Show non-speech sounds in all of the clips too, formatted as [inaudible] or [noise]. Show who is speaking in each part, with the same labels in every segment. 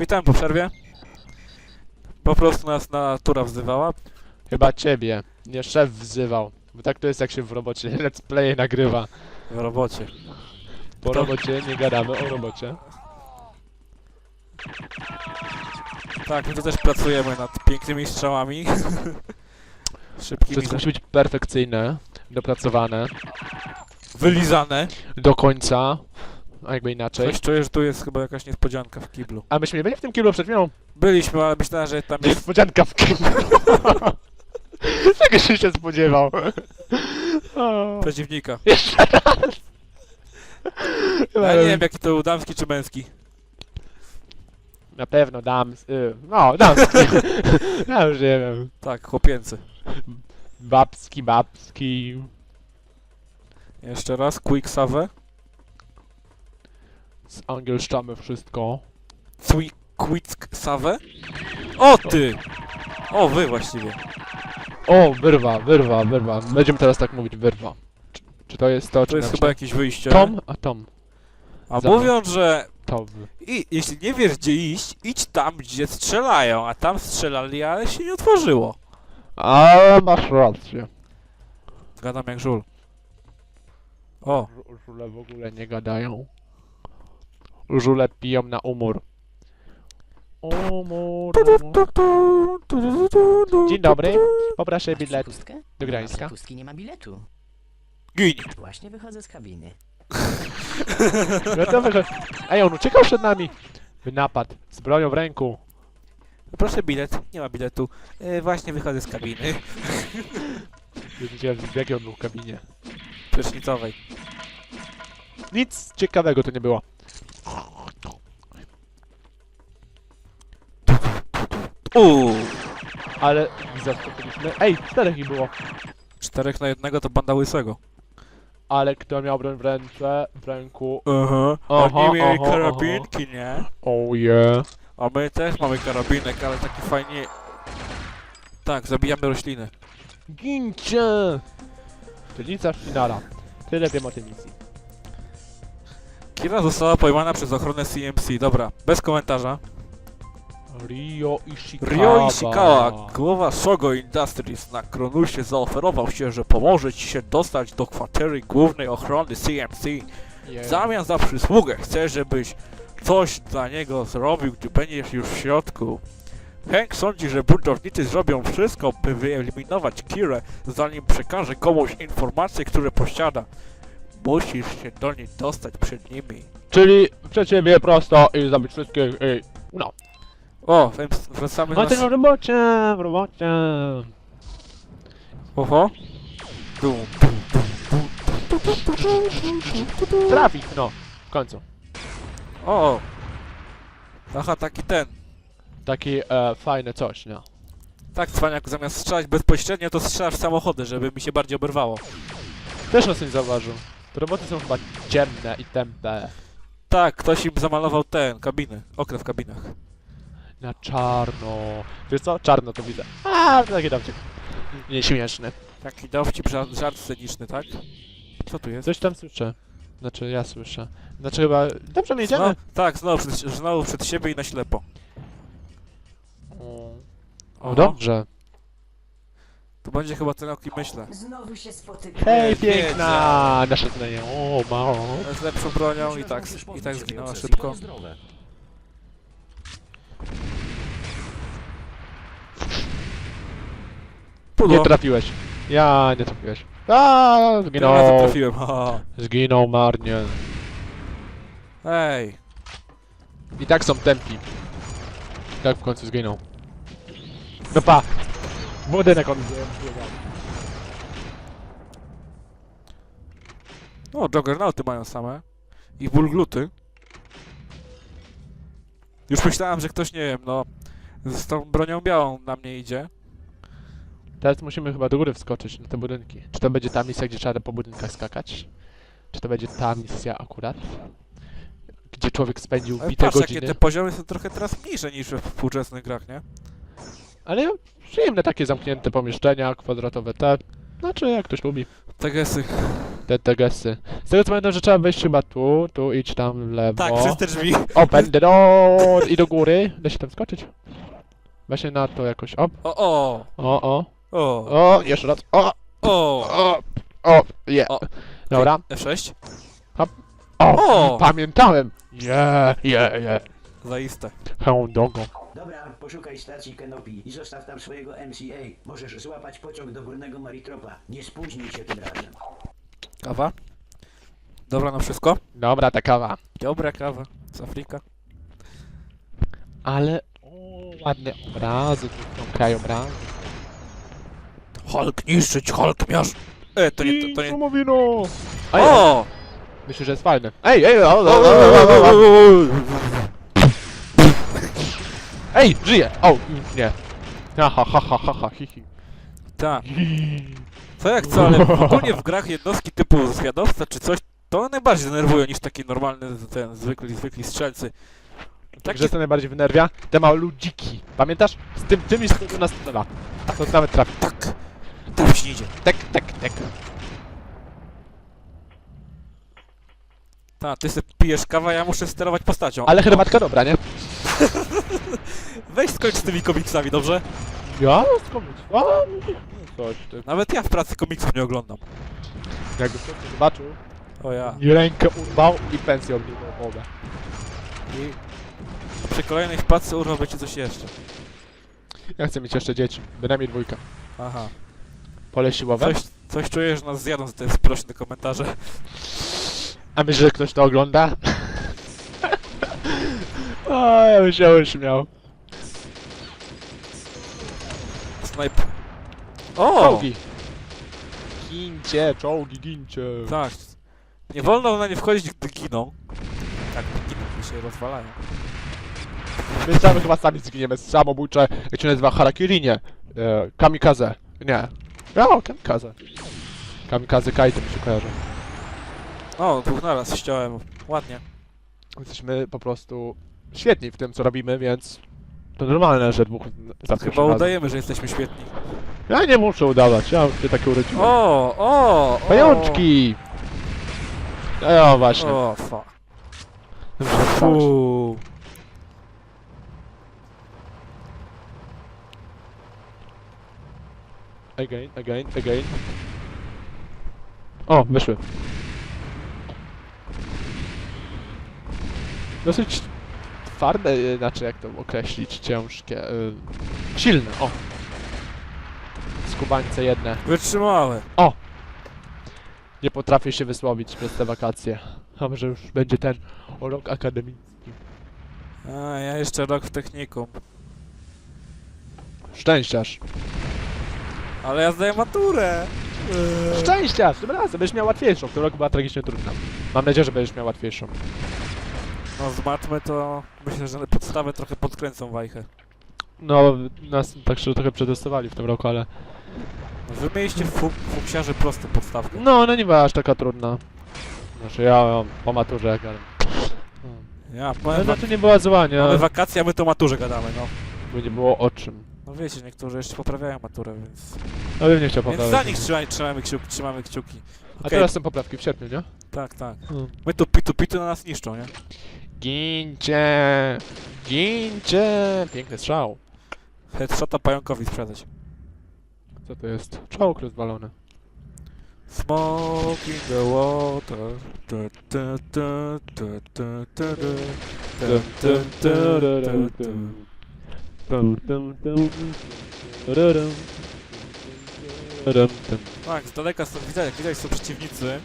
Speaker 1: Witam po przerwie. Po prostu nas natura wzywała.
Speaker 2: Chyba ciebie. Nie szef wzywał. Bo tak to jest jak się w robocie [laughs] let's play nagrywa.
Speaker 1: w robocie.
Speaker 2: Po
Speaker 1: Kto?
Speaker 2: robocie nie gadamy o robocie.
Speaker 1: Tak, my tu też pracujemy nad pięknymi strzałami. [laughs] Szybkimi,
Speaker 2: Wszystko musi być perfekcyjne, dopracowane,
Speaker 1: wylizane.
Speaker 2: do końca, a jakby inaczej.
Speaker 1: Coś czuję, że tu jest chyba jakaś niespodzianka w kiblu.
Speaker 2: A myśmy nie byli w tym kiblu przed chwilą.
Speaker 1: Byliśmy, ale myślałem, że tam jest...
Speaker 2: Niespodzianka w kiblu. [laughs] Czego się się spodziewał? O,
Speaker 1: przeciwnika.
Speaker 2: Jeszcze raz.
Speaker 1: Ja nie wiem, jaki to był, damski czy męski.
Speaker 2: Na pewno dam. Y, no, damski. [laughs] ja już nie wiem.
Speaker 1: Tak, chłopięcy.
Speaker 2: Babski, babski.
Speaker 1: Jeszcze raz, Quicksave.
Speaker 2: Z angielszczamy wszystko.
Speaker 1: Cwi- Quicksave. O ty! O, wy właściwie.
Speaker 2: O, wyrwa, wyrwa, wyrwa. Będziemy teraz tak mówić, wyrwa. Czy, czy to jest to, czy
Speaker 1: To jest chyba jakieś wyjście.
Speaker 2: Tom? A Tom.
Speaker 1: A
Speaker 2: za mną.
Speaker 1: mówiąc, że
Speaker 2: Tom.
Speaker 1: i, jeśli nie wiesz gdzie iść, idź tam, gdzie strzelają, a tam strzelali, ale się nie otworzyło.
Speaker 2: A masz rację.
Speaker 1: Gadam jak żul. O,
Speaker 2: Żu- Żule w ogóle nie gadają. Żule piją na umór. Umór. umór. Dzień dobry. Poproszę bilet
Speaker 3: Pustkę?
Speaker 2: do Gdańska.
Speaker 3: Pustki nie ma biletu.
Speaker 1: gin.
Speaker 3: Właśnie wychodzę z kabiny. [laughs]
Speaker 2: Gotowy, że... Ej, on uciekał przed nami. Napad. Z bronią w ręku.
Speaker 1: Proszę bilet, nie ma biletu. E, właśnie wychodzę z kabiny [laughs]
Speaker 2: Widzicie, w jakiej on był w kabinie.
Speaker 1: prysznicowej.
Speaker 2: Nic ciekawego to nie było.
Speaker 1: Uuu,
Speaker 2: Ale zastąpiliśmy... Ej, czterech ich było.
Speaker 1: czterech na jednego to banda łysego.
Speaker 2: Ale kto miał broń w ręce, w ręku...
Speaker 1: Aha,
Speaker 2: Aha,
Speaker 1: oni mieli
Speaker 2: aha,
Speaker 1: karabinki, nie?
Speaker 2: Oh yeah.
Speaker 1: A my też mamy karabinek, ale taki fajnie... Tak, zabijamy rośliny.
Speaker 2: Gincie! Dzielnica finala. Tyle wiem o tej misji.
Speaker 1: Kira została pojmana przez ochronę CMC. Dobra, bez komentarza.
Speaker 2: Rio Ishikawa.
Speaker 1: Ryo Ishikawa, głowa Shogo Industries na Kronusie zaoferował się, że pomoże ci się dostać do kwatery głównej ochrony CMC. W zamian za przysługę chcę, żebyś coś dla niego zrobił, gdy będziesz już w środku. Hank sądzi, że buntownicy zrobią wszystko, by wyeliminować Kirę, zanim przekaże komuś informacje, które posiada. Musisz się do niej dostać przed nimi.
Speaker 2: Czyli przed ciebie prosto i zabić wszystkich i... No.
Speaker 1: O, więc wracamy
Speaker 2: No
Speaker 1: na...
Speaker 2: ty w robocie, w robocie.
Speaker 1: Oho. Dum.
Speaker 2: Trafik, no. W końcu.
Speaker 1: O! Aha, taki ten.
Speaker 2: Taki e, fajne coś, no.
Speaker 1: Tak, cwaniak, zamiast strzelać bezpośrednio, to strzelasz w samochody, żeby mi się bardziej oberwało.
Speaker 2: Też nas nie zauważył. Te roboty są chyba ciemne i tępe.
Speaker 1: Tak, ktoś im zamalował ten, kabiny, okna w kabinach.
Speaker 2: Na czarno. Wiesz co? Czarno to widzę. A, taki dowcip. Nieśmieszny.
Speaker 1: Taki dowcip, żart, żart sceniczny, tak? Co tu jest?
Speaker 2: Coś tam słyszę. Znaczy, ja słyszę. Znaczy chyba... Dobrze, my jedziemy.
Speaker 1: Znowu, tak, znowu przed, znowu przed siebie i na ślepo.
Speaker 2: O,
Speaker 1: Oho,
Speaker 2: dobrze.
Speaker 1: To będzie chyba ten, o kim myślę.
Speaker 4: Znowu się spotykamy.
Speaker 2: Hej, piękna! Nasze zdanie. O, mało.
Speaker 1: Z lepszą bronią i tak, i tak zginęła szybko.
Speaker 2: Nie
Speaker 1: Pudło.
Speaker 2: trafiłeś. Ja nie trafiłeś. A, zginął.
Speaker 1: trafiłem, haha.
Speaker 2: Zginął marnie.
Speaker 1: Ej,
Speaker 2: I tak są tempi. Tak w końcu zginął. No pa! Budynek on
Speaker 1: no juggernauty mają same. I bulgluty. Już myślałem, że ktoś, nie wiem, no, z tą bronią białą na mnie idzie.
Speaker 2: Teraz musimy chyba do góry wskoczyć na te budynki. Czy to będzie ta misja, gdzie trzeba po budynkach skakać? Czy to będzie ta misja akurat? Gdzie człowiek spędził
Speaker 1: Ale
Speaker 2: bite
Speaker 1: patrz, jakie
Speaker 2: godziny?
Speaker 1: te poziomy są trochę teraz mniejsze niż we współczesnych grach, nie?
Speaker 2: Ale przyjemne takie zamknięte pomieszczenia, kwadratowe te. Znaczy, jak ktoś lubi.
Speaker 1: Jest.
Speaker 2: te, te gesty. Z tego co pamiętam, że trzeba wejść chyba tu, tu idź tam w lewo.
Speaker 1: Tak, przez te drzwi.
Speaker 2: Open the door i do góry. Da się tam skoczyć? Właśnie na to jakoś. Op.
Speaker 1: O, o,
Speaker 2: O, o.
Speaker 1: o,
Speaker 2: O, jeszcze raz. O,
Speaker 1: o.
Speaker 2: o, o, je.
Speaker 1: O.
Speaker 2: Dobra.
Speaker 1: F6?
Speaker 2: O,
Speaker 1: O!
Speaker 2: pamiętałem. Je, je, je.
Speaker 1: Zaiste.
Speaker 2: Hędogo.
Speaker 4: Dobra, poszukaj stacji Kenopi i zostaw tam swojego MCA. Możesz złapać pociąg do górnego Maritropa. Nie spóźnij się tym razem.
Speaker 1: Kawa? Dobra na wszystko?
Speaker 2: Dobra, ta kawa.
Speaker 1: Dobra kawa. Z Afryka.
Speaker 2: Ale... O, ładny obrazy, są krajobrazy.
Speaker 1: Hulk niszczyć, Hulk miaż. E, to nie, to, to nie...
Speaker 2: mówi no. Ej,
Speaker 1: O!
Speaker 2: Myślę, że jest fajny. Ej, ej, o, o,
Speaker 1: O,
Speaker 2: o,
Speaker 1: o,
Speaker 2: o, o, o.
Speaker 1: o,
Speaker 2: Ej, żyje! O, nie. Ha, ha, ha, ha, ha, ha, hi, hi.
Speaker 1: Tak. Co jak co, ale ogólnie w grach jednostki typu zwiadowca czy coś, to one najbardziej denerwują niż taki normalny, ten zwykli, zwykli strzelcy. Taki,
Speaker 2: Także co najbardziej wynerwia? Te małe ludziki. Pamiętasz? Z tym, tymi z tego nas strzela. To nawet trafi.
Speaker 1: tak, tak się nie idzie.
Speaker 2: Tek, tek, tek.
Speaker 1: Tak, ty sobie pijesz kawę, ja muszę sterować postacią.
Speaker 2: Ale herbatka dobra, nie? [laughs]
Speaker 1: Weź skończ z tymi komiksami, dobrze?
Speaker 2: Ja? Skąd? A, Coś ty.
Speaker 1: Nawet ja w pracy komiksów nie oglądam.
Speaker 2: Jakby ktoś to zobaczył,
Speaker 1: O ja.
Speaker 2: i rękę urwał i pensję obliwał wodę.
Speaker 1: I przy kolejnej wpadce urwał ci coś jeszcze.
Speaker 2: Ja chcę mieć jeszcze dzieci. Bynajmniej dwójka.
Speaker 1: Aha.
Speaker 2: Pole siłowe.
Speaker 1: Coś, coś czujesz, że nas zjadą za te sprośne komentarze.
Speaker 2: A myślisz, że ktoś to ogląda? [laughs] o, ja bym się uśmiał.
Speaker 1: Snipe. O!
Speaker 2: Czołgi. Gincie, czołgi, gincie.
Speaker 1: Tak. Nie wolno na nie wchodzić, gdy giną. Tak, giną, gdy się rozwalają.
Speaker 2: My sami chyba sami zginiemy. Samobójcze, jak się nazywa, harakirinie. E, kamikaze. Nie. No, kamikaze. Kamikaze kajty mi się kojarzy.
Speaker 1: O, dwóch naraz ściąłem. Ładnie.
Speaker 2: Jesteśmy po prostu świetni w tym, co robimy, więc to normalne, że dwóch za
Speaker 1: Chyba
Speaker 2: razem.
Speaker 1: udajemy, że jesteśmy świetni.
Speaker 2: Ja nie muszę udawać, ja się takie urodziny.
Speaker 1: O, o, o!
Speaker 2: Pajączki! O, właśnie.
Speaker 1: O.
Speaker 2: Fu.
Speaker 1: Fu.
Speaker 2: Again, again, again. O, wyszły. Dosyć twarde, y, znaczy jak to określić, ciężkie, y, silne, o. Skubańce jedne.
Speaker 1: Wytrzymałe.
Speaker 2: Nie potrafię się wysłowić przez te wakacje. Mam, że już będzie ten rok akademicki.
Speaker 1: A, ja jeszcze rok w technikum.
Speaker 2: Szczęściarz.
Speaker 1: Ale ja zdaję maturę.
Speaker 2: Szczęściarz! Tym razem będziesz miał łatwiejszą. W tym roku była tragicznie trudna. Mam nadzieję, że będziesz miał łatwiejszą.
Speaker 1: No z matmy to myślę, że podstawę trochę podkręcą wajchę.
Speaker 2: No, nas tak szczerze trochę przetestowali w tym roku, ale...
Speaker 1: Wy mieliście fu fuksiarzy prostą podstawkę.
Speaker 2: No, no nie była aż taka trudna. Znaczy ja mam po maturze jak gadam.
Speaker 1: Ja,
Speaker 2: Ale
Speaker 1: wam,
Speaker 2: znaczy nie była zła, nie?
Speaker 1: mamy wakacje, a my to maturze gadamy, no.
Speaker 2: Bo nie było o czym.
Speaker 1: No wiecie, niektórzy jeszcze poprawiają maturę, więc...
Speaker 2: No bym nie chciał
Speaker 1: Więc za nich trzymaj, trzymamy kciuki, trzymamy kciuki.
Speaker 2: A
Speaker 1: Okej,
Speaker 2: teraz są poprawki w sierpniu, nie?
Speaker 1: tak, tak.
Speaker 2: Hmm.
Speaker 1: My tu pitu pitu na nas niszczą, nie?
Speaker 2: Gincie! Gincie! Piękny strzał.
Speaker 1: Headshota pająkowi sprzedać.
Speaker 2: Co to jest? Czołg rozwalony.
Speaker 1: Smoke in the water. Tu, tu, tu, tu, tu, tu, tu. Tu, tu, tu, tu, tu.
Speaker 2: Tum, tum, tum. Tururum. Turum, tum.
Speaker 1: Tak, z daleka są, widać, widać są przeciwnicy,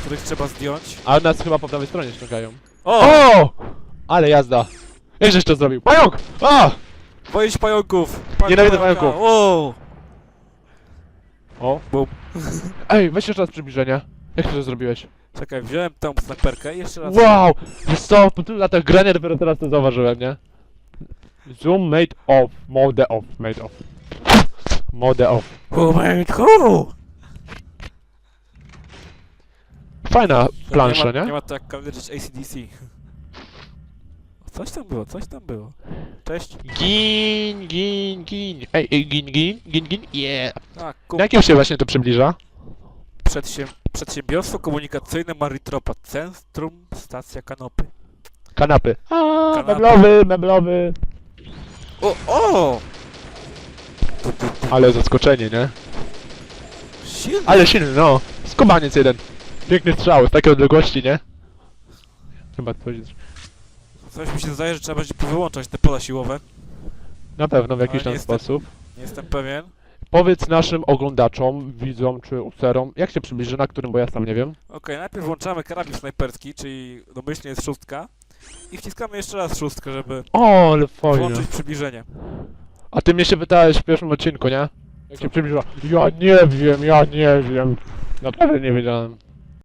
Speaker 1: których trzeba zdjąć.
Speaker 2: A nas chyba po prawej stronie ściągają.
Speaker 1: O!
Speaker 2: O! Ale jazda! Jak żeś to zrobił? Pająk! A!
Speaker 1: Boję się pająków!
Speaker 2: Nienawidzę
Speaker 1: pająka.
Speaker 2: pająków.
Speaker 1: O!
Speaker 2: O!
Speaker 1: Bum.
Speaker 2: Ej, weź jeszcze raz przybliżenie. Jak ty to zrobiłeś?
Speaker 1: Czekaj, wziąłem tą snajperkę i jeszcze raz.
Speaker 2: Wow! Wiesz co, po tylu latach grania dopiero teraz to zauważyłem, nie? Zoom made off. Mode off. Made off. Mode off.
Speaker 1: Who made who?
Speaker 2: Fajna plansza,
Speaker 1: nie?
Speaker 2: Nie?
Speaker 1: ma to jak kawierzyć ACDC. Coś tam było, coś tam było. Cześć.
Speaker 2: Gin, gin, gin. Ej, ej, gin, gin, gin, gin, yeah.
Speaker 1: Tak,
Speaker 2: Na jakim się właśnie to przybliża?
Speaker 1: przedsięb przedsiębiorstwo komunikacyjne Maritropa. Centrum Stacja Kanopy.
Speaker 2: Kanapy. A,
Speaker 1: Kanapy.
Speaker 2: meblowy, meblowy.
Speaker 1: O, o!
Speaker 2: Ale zaskoczenie, nie?
Speaker 1: Silny.
Speaker 2: Ale silny, no. Skubaniec jeden. Piękny strzał, z takiej odległości, nie? Chyba powiedzieć.
Speaker 1: Coś mi się zdaje, że trzeba będzie wyłączać te pola siłowe.
Speaker 2: Na pewno w jakiś
Speaker 1: Ale
Speaker 2: tam
Speaker 1: nie jestem-
Speaker 2: sposób.
Speaker 1: Nie jestem pewien.
Speaker 2: Powiedz naszym oglądaczom, widzom czy userom, jak się przybliży, na którym, bo ja sam nie wiem.
Speaker 1: Okej, najpierw włączamy karabin snajperski, czyli domyślnie jest szóstka. I wciskamy jeszcze raz szóstkę, żeby
Speaker 2: O, ale fajnie.
Speaker 1: włączyć przybliżenie.
Speaker 2: A ty mnie się pytałeś w pierwszym odcinku, nie? Jak się przybliżyła. Ja nie wiem, ja nie wiem. Naprawdę nie wiedziałem.